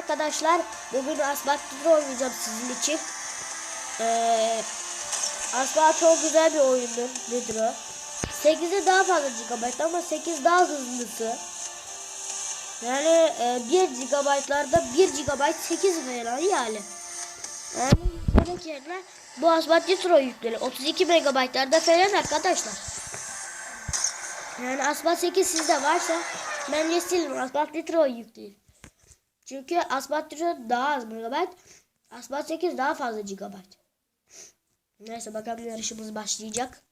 arkadaşlar. Bugün Asfalt oynayacağım sizin için. Ee, Asfalt çok güzel bir oyundur. Nedir o? 8'e daha fazla GB ama 8 daha hızlısı. Yani e, 1 GB'larda 1 GB 8 falan yani. Yani yüklemek yerine bu Asfalt Nitro yükleli. 32 MB'larda falan arkadaşlar. Yani Asfalt 8 sizde varsa bence silin Asfalt Nitro yükleyin. Çünkü Asfalt Nitro daha az MB. Asfalt 8 daha fazla GB. Neyse bakalım yarışımız başlayacak.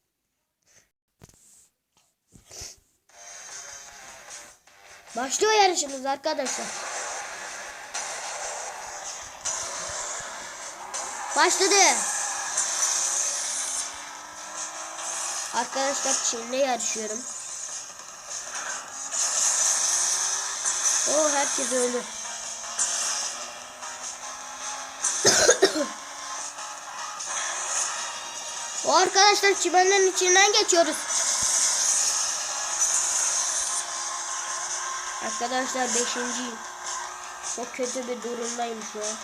Başlıyor yarışımız arkadaşlar. Başladı. Arkadaşlar şimdi yarışıyorum. O herkes öldü. o arkadaşlar çimenlerin içinden geçiyoruz. Arkadaşlar beşinciyim. Çok kötü bir durumdayım şu an.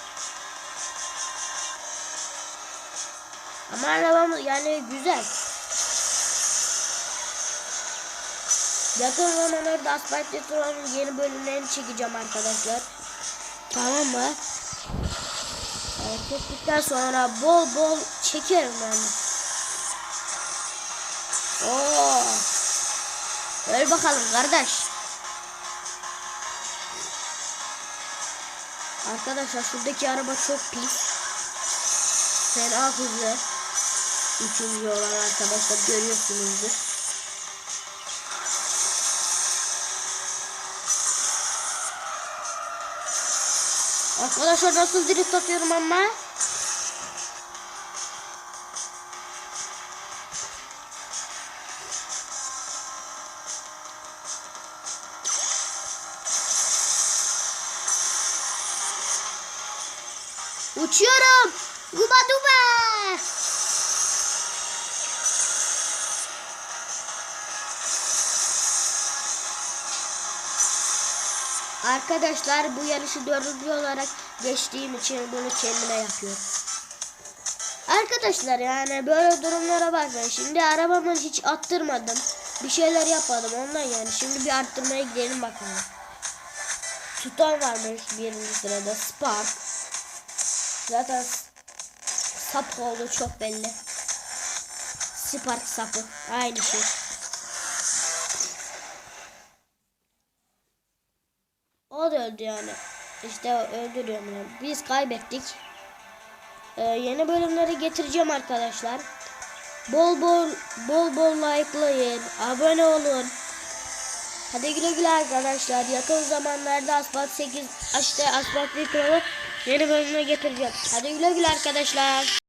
Ama arabam yani güzel. Yakın zamanlarda Asfalt Retro'nun yeni bölümlerini çekeceğim arkadaşlar. Tamam mı? Evet, çektikten sonra bol bol çekerim yani. Oo. Öl bakalım kardeş. Arkadaşlar şuradaki araba çok pis. Fena hızlı. Üçüncü olan arkadaşlar görüyorsunuzdur. Arkadaşlar nasıl drift atıyorum ama. Uçuyorum. Guba duba. Arkadaşlar bu yarışı dördüncü olarak geçtiğim için bunu kendime yapıyorum. Arkadaşlar yani böyle durumlara bakmayın. Şimdi arabamı hiç attırmadım. Bir şeyler yapmadım ondan yani. Şimdi bir arttırmaya gidelim bakalım. Tutan varmış birinci sırada. Spark. Zaten sap oldu çok belli. Spark sapı. Aynı şey. O da öldü yani. İşte öldürüyorum yani. Biz kaybettik. Ee, yeni bölümleri getireceğim arkadaşlar. Bol bol bol bol likelayın. Abone olun. Hadi güle güle arkadaşlar. Yakın zamanlarda Asfalt 8 işte Asfalt Mikro'yu yeni bölümüne getireceğim. Hadi güle güle arkadaşlar.